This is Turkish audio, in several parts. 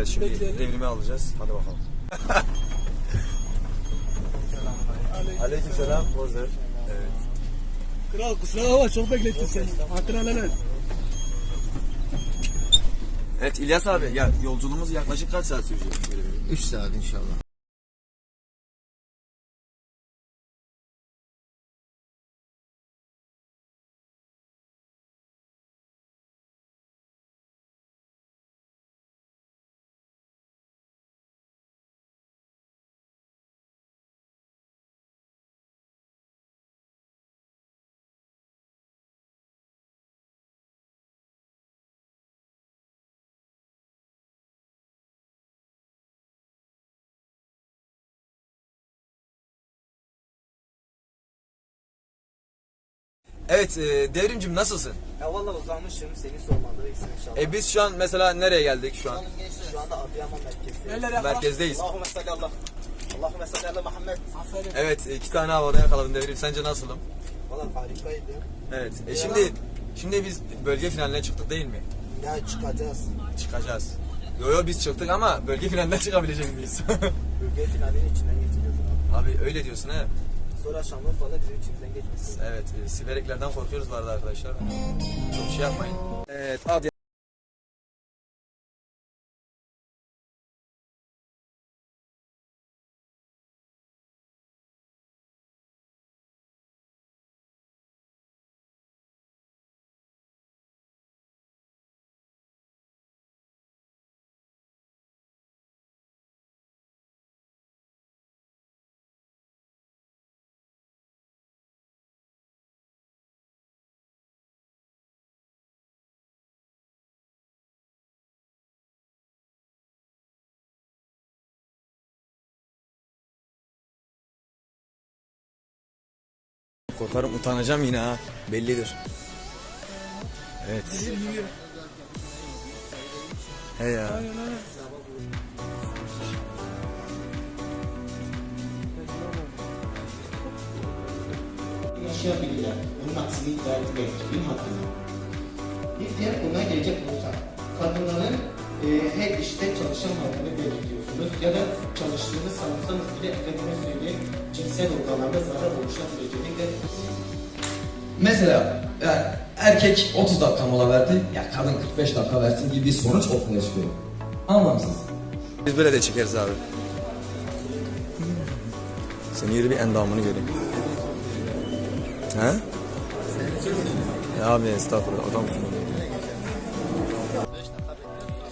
Evet şimdi Bekleyelim. devrimi alacağız. Hadi bakalım. Aleykümselam. Bozdur. Evet. Kral kusura bakma çok beklettin seni. Et. Evet İlyas abi ya yolculuğumuz yaklaşık kaç saat sürecek? Böyle bir- 3 saat inşallah. Evet e, devrimcim nasılsın? Ya valla uzanmışım seni sormalı inşallah. E biz şu an mesela nereye geldik şu an? Şu anda Adıyaman merkezde. Eller yakala. Merkezdeyiz. Allahümme salli Allah. Allahümme salli Allah Muhammed. Aferin. Evet e, iki tane havada yakaladım devrim. Sence nasılım? Valla harikaydı. Evet. E şimdi şimdi biz bölge finaline çıktık değil mi? Ya çıkacağız. Çıkacağız. Yo yo biz çıktık ama bölge finalinden çıkabilecek miyiz? Bölge finalinin içinden geçeceğiz abi. abi öyle diyorsun he. Sonra Şanlıurfa'da bizim içimizden geçmesin. Evet, e, sibereklerden korkuyoruz vardı arkadaşlar. Çok şey yapmayın. Evet, hadi. Korkarım utanacağım yine ha. Bellidir. Evet. He ya. yaşayabilirler. Bunun aksini iddia etmek kimin hakkında? Bir diğer konuya gelecek olursak, kadınların e, her işte çalışan hakkını belirtiyorsunuz ya da çalıştığını sanırsanız bile efendime söyleyeyim cinsel organlarda zarar oluşabileceğini de Mesela yani erkek 30 dakika mola verdi, ya kadın 45 dakika versin gibi bir sonuç ortaya çıkıyor. Anlamsız. Biz böyle de çekeriz abi. Senin yürü bir endamını göreyim. He? Ya abi estağfurullah adamsın.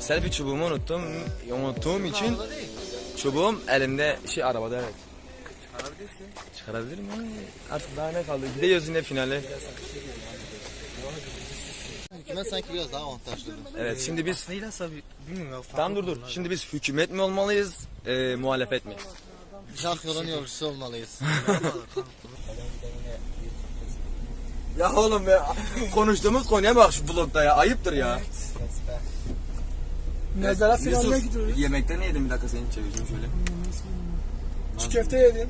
Selfie çubuğumu unuttum. Unuttuğum için çubuğum elimde şey arabada evet. Çıkarabilirsin. Çıkarabilirim ya. Artık daha ne kaldı? Gidiyoruz yine finale. Hükümet sanki biraz daha avantajlı. Evet şimdi biz Neylese bilmiyorum. Tamam dur dur. Şimdi biz hükümet mi olmalıyız, e, muhalefet mi? Şark yolun yolcusu olmalıyız. Ya oğlum ya konuştuğumuz konuya bak şu blokta ya ayıptır ya. Mezara Yusuf, gidiyoruz. Yemekte ne yedin bir dakika seni çevireceğim şöyle. Çiğ köfte yedim.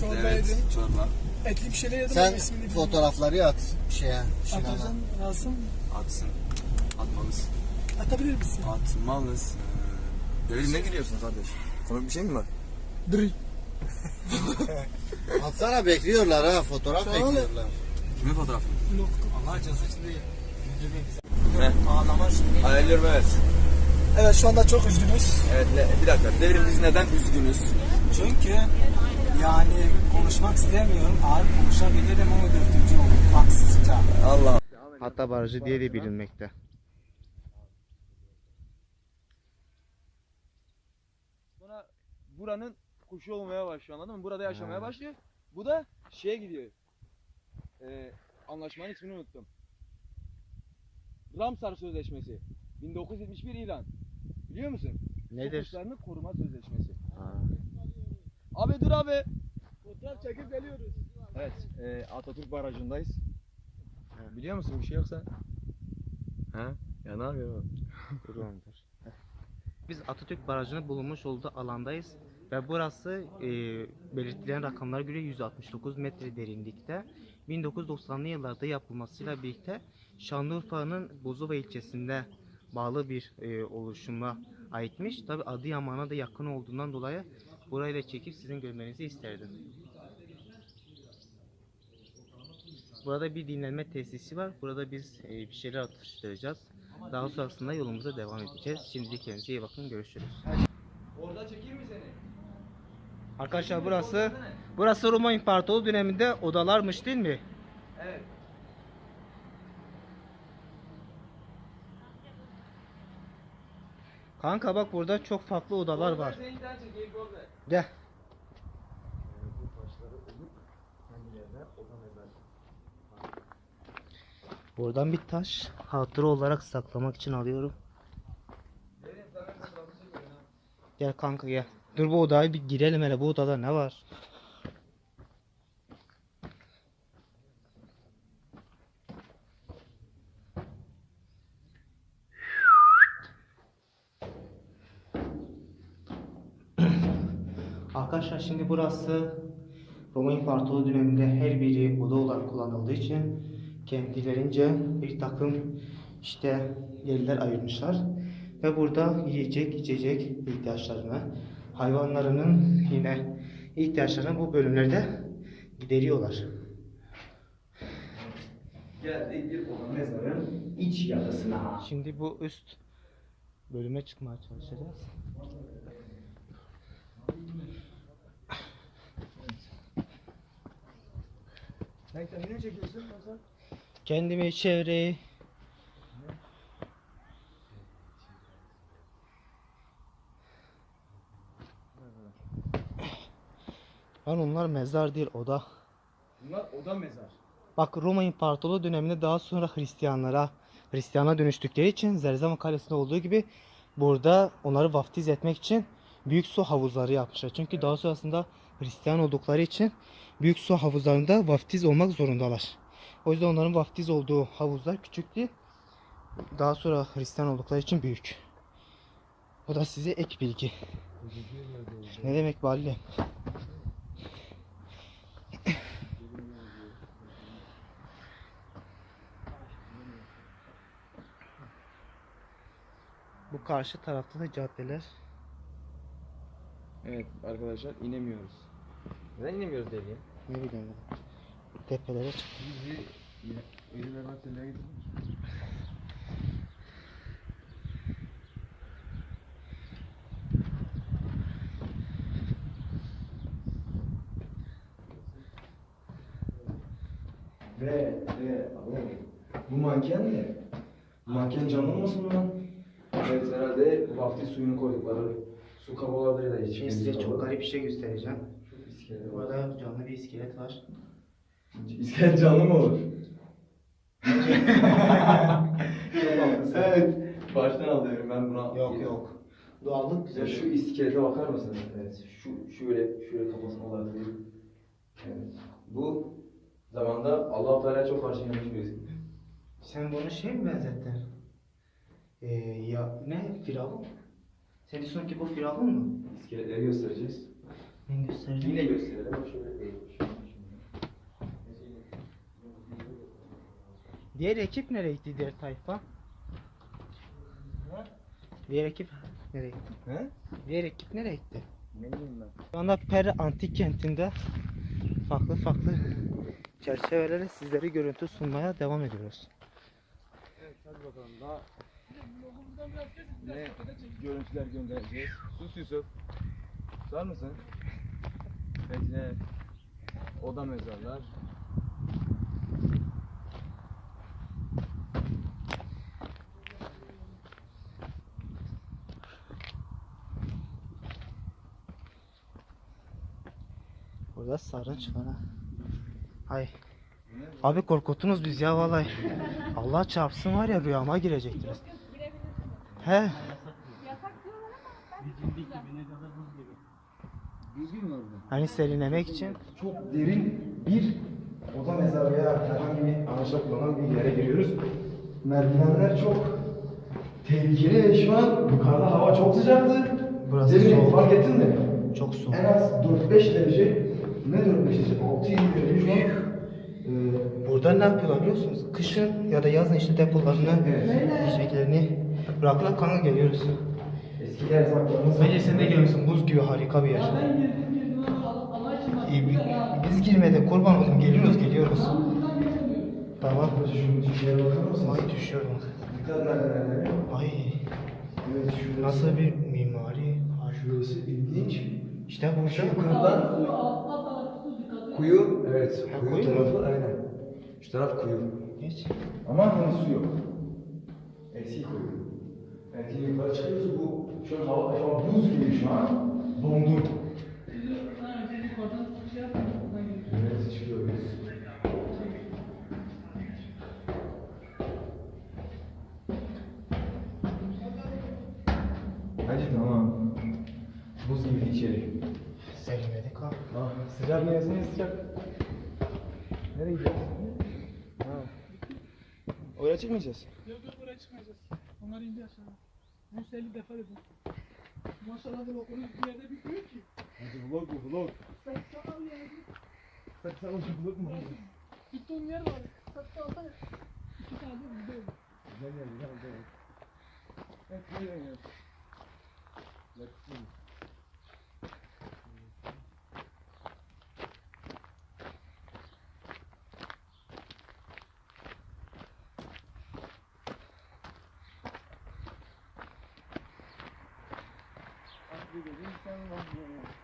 Çorba evet yedim. çorba. Etli bir şeyler yedim. Sen ama ismini bilmiyorum. fotoğrafları at şeye, Şinan'a. Atacağım lazım. Atsın. Atmalısın. Atabilir misin? Atmalısın. Devrim ne gülüyorsun kardeş? Komik bir şey mi var? Dri. Atsana bekliyorlar ha, fotoğraf Şu an- bekliyorlar. Kimin fotoğrafı? Allah cezası şimdi He. ağlama şimdi. Ayarlıyorum evet. Evet şu anda çok üzgünüz. Evet ne- bir dakika. Devrim biz neden üzgünüz? Çünkü yani konuşmak istemiyorum. Ağır konuşabilirim ama dördüncü olur. Haksızca. Allah. Hatta barajı diye de bilinmekte. Sonra buranın kuşu olmaya başlıyor anladın mı? Burada yaşamaya başlıyor. Bu da şeye gidiyor. Ee, anlaşmanın ismini unuttum. Ramsar Sözleşmesi. 1971 ilan. Biliyor musun? Su Nedir? kuşlarını koruma sözleşmesi. Abi dur abi. Fotoğraf çekip geliyoruz. Evet, e, Atatürk Barajı'ndayız. Biliyor musun bir şey yoksa? Ha? Ya ne yapıyor? Biz Atatürk Barajı'nın bulunmuş olduğu alandayız ve burası e, belirtilen rakamlara göre 169 metre derinlikte. 1990'lı yıllarda yapılmasıyla birlikte Şanlıurfa'nın Bozova ilçesinde bağlı bir e, oluşuma aitmiş. Tabi Adıyaman'a da yakın olduğundan dolayı burayı da çekip sizin görmenizi isterdim. Burada bir dinlenme tesisi var. Burada biz e, bir şeyler atıştıracağız. Daha sonrasında yolumuza devam edeceğiz. Şimdilik kendinize iyi bakın. Görüşürüz. Orada çekeyim mi seni? Arkadaşlar burası burası Roma İmparatorluğu döneminde odalarmış değil mi? Evet. Kanka bak burada çok farklı odalar var. Gel. Buradan bir taş hatıra olarak saklamak için alıyorum. Gel kanka gel. Dur bu odaya bir girelim hele bu odada ne var? Arkadaşlar şimdi burası Roma İmparatorluğu döneminde her biri oda olarak kullanıldığı için kendilerince bir takım işte yerler ayırmışlar. Ve burada yiyecek, içecek ihtiyaçlarını, hayvanlarının yine ihtiyaçlarını bu bölümlerde gideriyorlar. Geldik bir olan mezarın iç yarısına. Şimdi bu üst bölüme çıkmaya çalışacağız. Sen kendini çekiyorsun Hasan. Kendimi çevreyi Lan onlar mezar değil oda. Bunlar oda mezar. Bak Roma İmparatorluğu döneminde daha sonra Hristiyanlara Hristiyana dönüştükleri için Zerzama Kalesi'nde olduğu gibi burada onları vaftiz etmek için büyük su havuzları yapmışlar. Çünkü daha sonrasında Hristiyan oldukları için büyük su havuzlarında vaftiz olmak zorundalar. O yüzden onların vaftiz olduğu havuzlar küçüktü. Daha sonra Hristiyan oldukları için büyük. Bu da size ek bilgi. Ne demek Balli? Bu karşı tarafta da caddeler. Evet arkadaşlar inemiyoruz. Neden inemiyoruz dedi? Ne bileyim ben. Tepelere çık. Bizi İzmir Üniversitesi'ne gidiyoruz. Ve ve oğlum, bu manken ne? Manken canlı olmasın lan? Evet herhalde vaftiz suyunu koydukları su de hiç. Şimdi size çok garip bir şey göstereceğim. İskelet var. Burada canlı bir iskelet var. İskelet canlı mı olur? evet. Baştan alıyorum ben buna. Yok yok. Doğallık Ya güzel. şu iskelete bakar mısın? Evet. Şu şöyle şöyle kafasına olabilir. Evet. Bu zamanda Allah Teala çok karşı gelmiş birisi. Sen bunu şey mi benzettin? Ee, ya ne? Firavun? Sen diyorsun ki bu Firavun mu? İskeletleri göstereceğiz. Ben göstereceğim. Yine gösterelim. Şöyle. Diğer ekip nereye gitti diğer tayfa? Diğer ekip nereye gitti? He? Diğer ekip nereye gitti? Ne bileyim ben. Şu anda Peri Antik Kenti'nde farklı farklı çerçevelerle sizlere görüntü sunmaya devam ediyoruz. Evet hadi bakalım daha ne görüntüler göndereceğiz. Sus Yusuf. Susar mısın? Bekle. Oda mezarlar. Burada sarınç var ha. Ay. Abi korkuttunuz biz ya vallahi. Allah çarpsın var ya rüyama girecektiniz. He. Hani serinlemek için Çok derin bir oda mezarı veya herhangi bir amaçla kullanılan bir yere giriyoruz. Merdivenler çok tehlikeli ve şu an yukarıda hava çok sıcaktı. Burası Demin soğuk. fark ettin mi? çok soğuk. En az 4-5 derece, ne 4-5 derece? 6-7 derece şu an. Ee, Burada ne yapıyorlar biliyor musunuz? Kışın ya da yazın işte depolarını, yiyeceklerini bırakıyorlar kanka geliyoruz. Eski erzaklarımız var. Bence sen de gelmişsin buz gibi harika bir yer. İyi, bi- biz girmedik kurban oldum geliyoruz geliyoruz. Tamam. Şu şuraya bakar mısınız? Ay düşüyorum. Dikkat merdivenleri. Ay Evet şurası. nasıl bir mimari? Ay, Şurası ilginç. İşte bu şey. Yukarıdan kuyu. Evet. Ha, Kuyu, kuyu mu? tarafı aynen. Şu taraf kuyu. Hiç. Ama hani su yok. Eski kuyu. Evet şimdi yukarı çıkıyoruz. Bu şu an hava şu an buz gibi şu an. Dondu. Ha, biz yukarıdan şey yapmıyoruz. Buradan geçiyoruz. Evet çıkıyoruz. Hadi tamam. Buz gibi içeri. Sevmedik ha. Ah, sıcak mı yazın sıcak? Nereye gidiyorsun? Ha. Oraya çıkmayacağız. Yok yok buraya çıkmayacağız. Onlar indi aşağı. 150 defa dedim. Maşallah bu okulun bir yerde bitmiyor ki. Hadi vlog bu vlog. Sen sana al yani. O vlog mu? Gittiğin yer var. Saksı alsana. İki tane oldu. Güzel yer güzel güzel. Evet güzel yer. Yakışıyor. Abi dedim sen var mı?